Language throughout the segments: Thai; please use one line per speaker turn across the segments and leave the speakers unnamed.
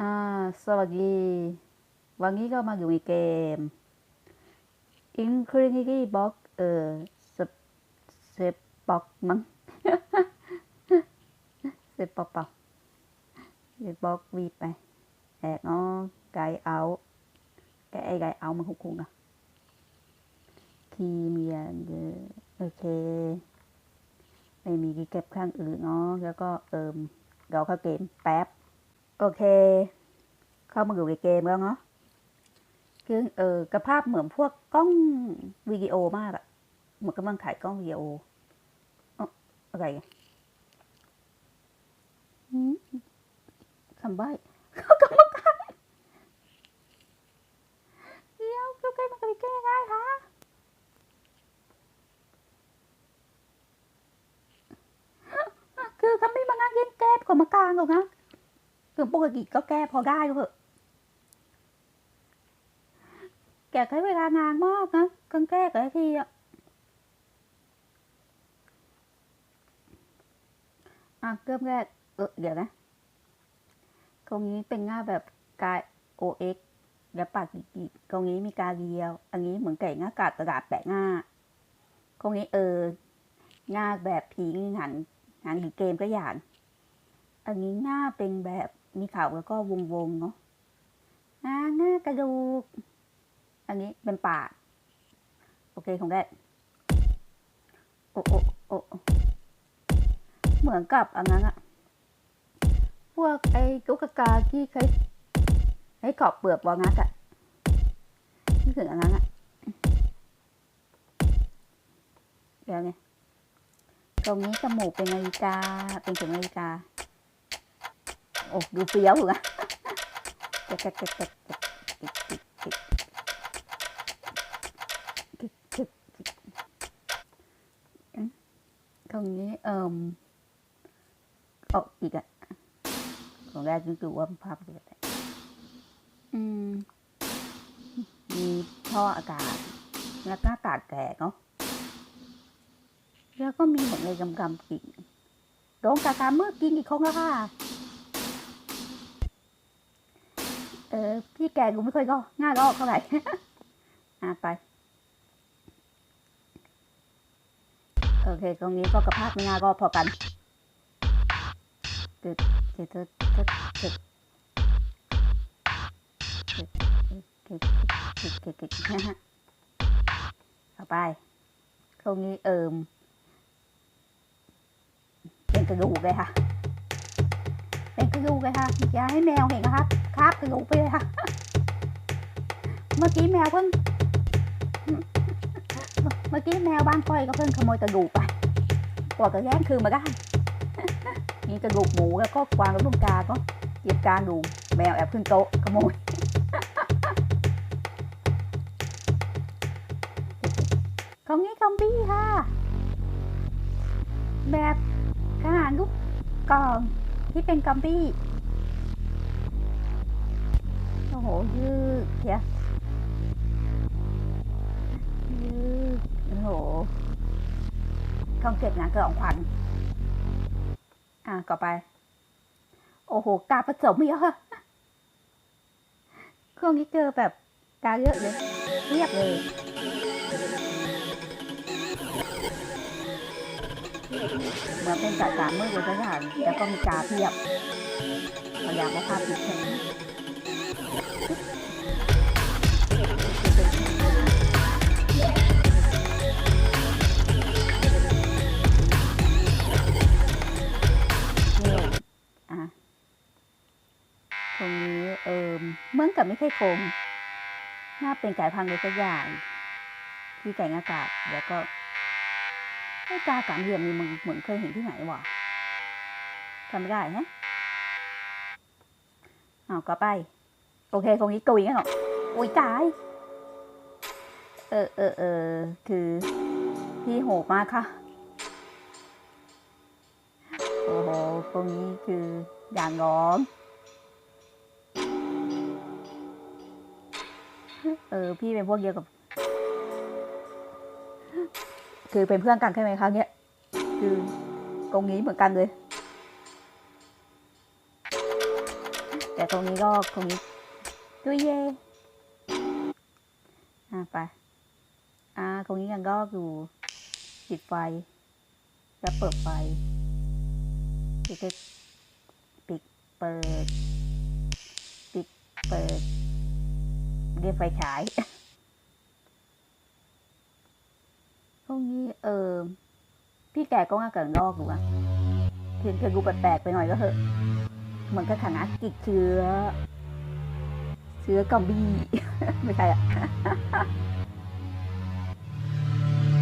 อ่า สวัสดี วันนี้ก็มาอยู่ในเกม Infinity Box เออเซปบ็อกมั้งเซปบ็อกเปล่าเซปบ็อกวีไปแอก nó cái áo cái cái áo mà hụt hụt à khi miền โอเค ไม่มีที่เก็บข้างอื่นเนาะแล้วก็เอิมเราเข้าเกมแป๊บ โอเค เข้ามาอยู่ในเกมแล้วเนาะคือเออกระภาพเหมือนพวกกล้องวิดีโอมากอะเหมือนกำลังถ่ายกล้องวิดีโออะไรอะหืมคำใบ้เขากำลังถ่ายเดี๋ยวเขาใกล้มันจะไปแก้ได้คะคือเขาไม่มางั้นเล่นแก้ของมากลางหรอกนะ คือปกติก็แก้พอได้เถอะแกใช้เวลานานมากนะกันแก้แต่ทีอะอะเริ่มแรกเออเดี๋ยวนะตรงนี้เป็นหน้าแบบกาย OX เดี๋ยวปากอีกตรงนี้มีกาเดียว อันนี้เหมือนไก่หน้ากาดกระดาษแปะหน้าตรงนี้เออหน้าแบบผีหันหันหรือเกมก็อย่าง อันนี้หน้าเป็นแบบ มีเขาแล้วก็วงวงๆเนาะหน้าหน้ากระดูก อันนี้เป็นปากโอเคของแรกโอ้โอ้โอ้เหมือนกับอันนั้นอะพวกไอ้ตุ๊กตาที่ใช้ใช้ขอบเปลือกวอลนัทอะนี่ถึงอันนั้นอะเดี๋ยวเนี่ยตรงนี้จมูกเป็นนาฬิกาเป็นเข็มนาฬิกา โอ้ดูเฟี้ยวเหรอตรงนี้เอ่มออกอีกอะของแรกนึกดูว่าภาพเป็นอะไรอืมมีท่ออากาศ แล้วก็ตากแดดเนาะแล้วก็มีอมดเลยกำกำกิ่งโดนกากาเมื่อกินอีกครั้งแล้วค่ะ ออพี่แกกูไม่ค่อยก็ง่ายก็เท่าไหร่อะไป โอเค ตรงนี้ก็กระพากไม่ง่ายก็พอกันตึดตึดตึดตึดตึดตึดตึดตึดตึดตึดตึดฮะต่อไป ตรงนี้เอิมเป็นกระดูกเลยค่ะ เป็นกระดูกเลยค่ะอย่าให้แมวเห็นนะครับคาบกระดูกไปเลยค่ะ เมื่อกี้แมวเพิ่ง เมื่อกี้แมวบ้านก้อยก็เพิ่งขโมยกระดูกไปกว่าจะแย่งคืนมาได้มีกระดูกหมูแล้วก็กวางกับลูกกาก็หยิบกาดูแมวแอบขึ้นโต๊ะขโมยของนี้คอมบี้ค่ะ แบบขนาดลูกกล่อง ที่เป็นกัมบี้ โอ้โห ยืดเชียยืดโอ้โหต้องเก็บงานกระองขวัญอะต่อไป โอ้โห กาผสมเยอะเครื่องนี้เจอแบบกาเยอะเลยเรียบเลย เหมือนเป็นจัดสามมือเลยทุกอย่างแล้วก็มีกาเพียบพยายามว่าภาพติดแข็งนี่อะตรงนี้เอิมเมือนกับไม่ใช่โคงน้าเป็นไก่พังเลยสักอย่างที่ไก่อากาศแล้วก็ ไอ้กาสามเหลี่ยมนี่มึงเหมือนเคยเห็นที่ไหนวะจำไม่ได้ฮะเอาก็ไป โอเคตรงนี้กุยงั้นหรออุ้ยตาย เออเออเออคือพี่โหดมากค่ะ โอ้โหตรงนี้คืออย่างร้อง เออ พี่เป็นพวกเดียวกับ คือเป็นเพื่อนกันใช่ไหมคะเนี่ยคือตรงนี้เหมือนกันเลย แต่ตรงนี้ก็ตรงนี้ดุยเย่อะไป อ่าตรงนี้กันก็อยู่ปิดไฟจะเปิดไฟปิดปิดเปิด ปิดเปิด เรียกไฟฉาย ตรงนี้เออพี่แกก็ง่าเกิดนอกดูอวะถึงจะดูแปลกๆไปหน่อยก็เถอะ เหมือนกับถังอากติดเชื้อ เชื้อกอมบี้ไม่ใช่อะ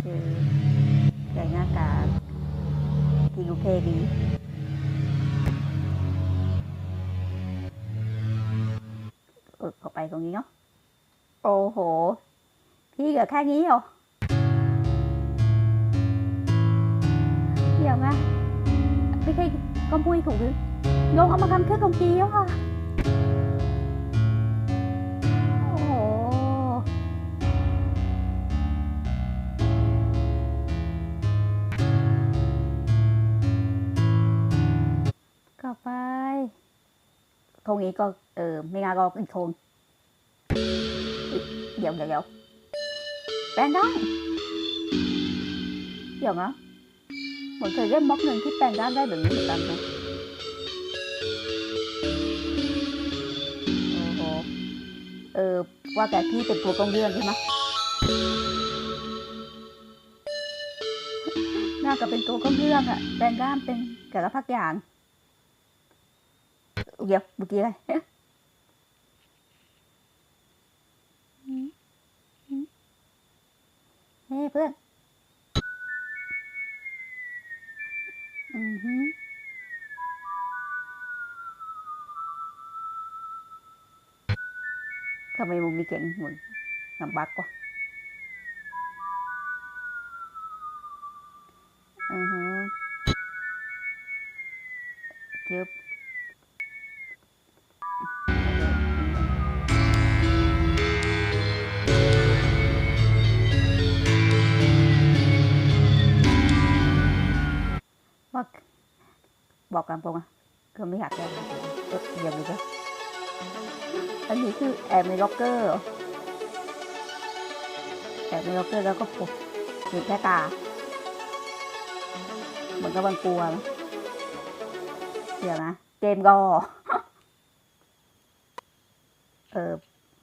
คือใส่หน้ากากกินโอเคดีเออเข้าไปตรงนี้เนาะ โอ้โห พี่เหลือแค่นี้เหรอ แค่ตรงนี้แล้วค่ะโอ้โหกลับไปโคงนี้ก็เออไม่งานก็อีกโคงเดี๋ยวเดี๋ยวเดี๋ยวแปลงได้เดี๋ยวนะ เหมือนเคยเล่นม็อกหนึ่งที่แปลงด้านได้แบบนี้เหมือนกันนะโอ้โห เออ ว่าแต่พี่เป็นตัวกองเรื่องใช่ไหมน่าจะเป็นตัวกองเรื่องอะแปลงด้านเป็นแต่ละพักอย่างเดี๋ยวเมื่อกี้อะไรเฮ้เพื่อน ทำไมมึงมีเก่งเหมือนลำบักวะ อันนี้คือแอบในล็อกเกอร์แอบในล็อกเกอร์แล้วก็ปกมีแค่ตา เหมือนกับบังกลัวเดี๋ยวนะเจมก็เออ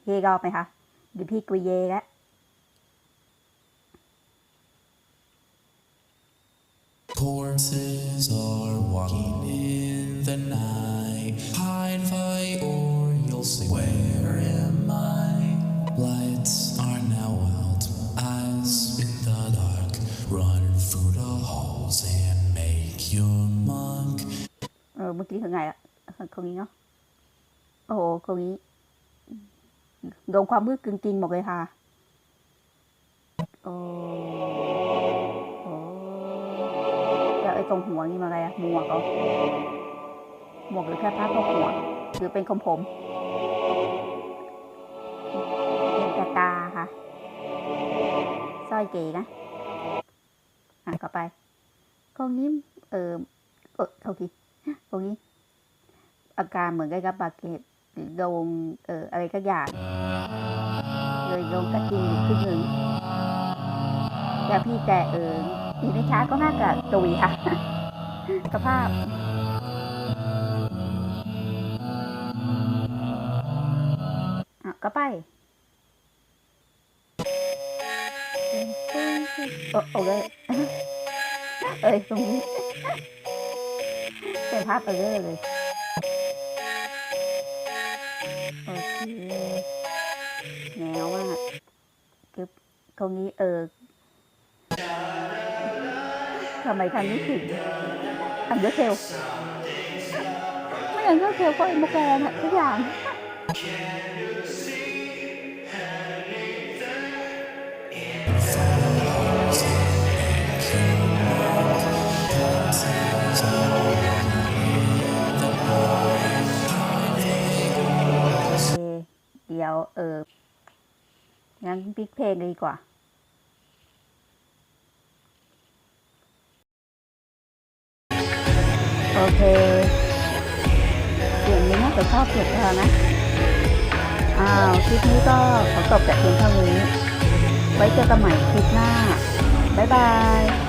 พี่ก็ไหมคะเดี๋ยวพี่กุยเยแล้ว
Horses are walking in or you'll see. Where am I? Lights are now out. Eyes in the dark. Run through the halls and make your mark.
เออเมื่อกี้คือไงอะคนนี้เนาะ โอ้โหคนนี้ โดนความมืดกึ่งจริงหมดเลยค่ะ โอ้โหแล้วไอ้ตรงหัวนี่มาอะไรอะหมวกเหรอหมวกหรือแค่ผ้าคลุมหัว หรือเป็นคมผม อยเก๋นะอะก็ไปกองนี้เออเออเท่าทีตรงนี้ อาการเหมือนกับบบาเจ็บหรือโดนเอออะไรก็อย่างเลยโดนกระทิงอยู่ครึ่งหนึ่งแต่พี่แต่เอออีกไม่ช้าก็น่าจะตุยค่ะสภาพอะก็ไป โอโอเลยเอ้ยตรงนี้เป็นภาพเออเลยโอเคแนวมากคือตรงนี้เออทำไมทำนี้ถึงอันเดอร์เทลไม่อันเดอร์เทลก็อ็มโมแกนอะทุกอย่าง เดี๋ยว เอองั้นปิกเพลงดีกว่าโอเคเสียงนี้น่าจะจะชอบเสียงเธอนะ อ้าว คลิปนี้ก็ขอจบแต่เพียงเท่านี้ ไว้เจอกันใหม่คลิปหน้า บ๊ายบาย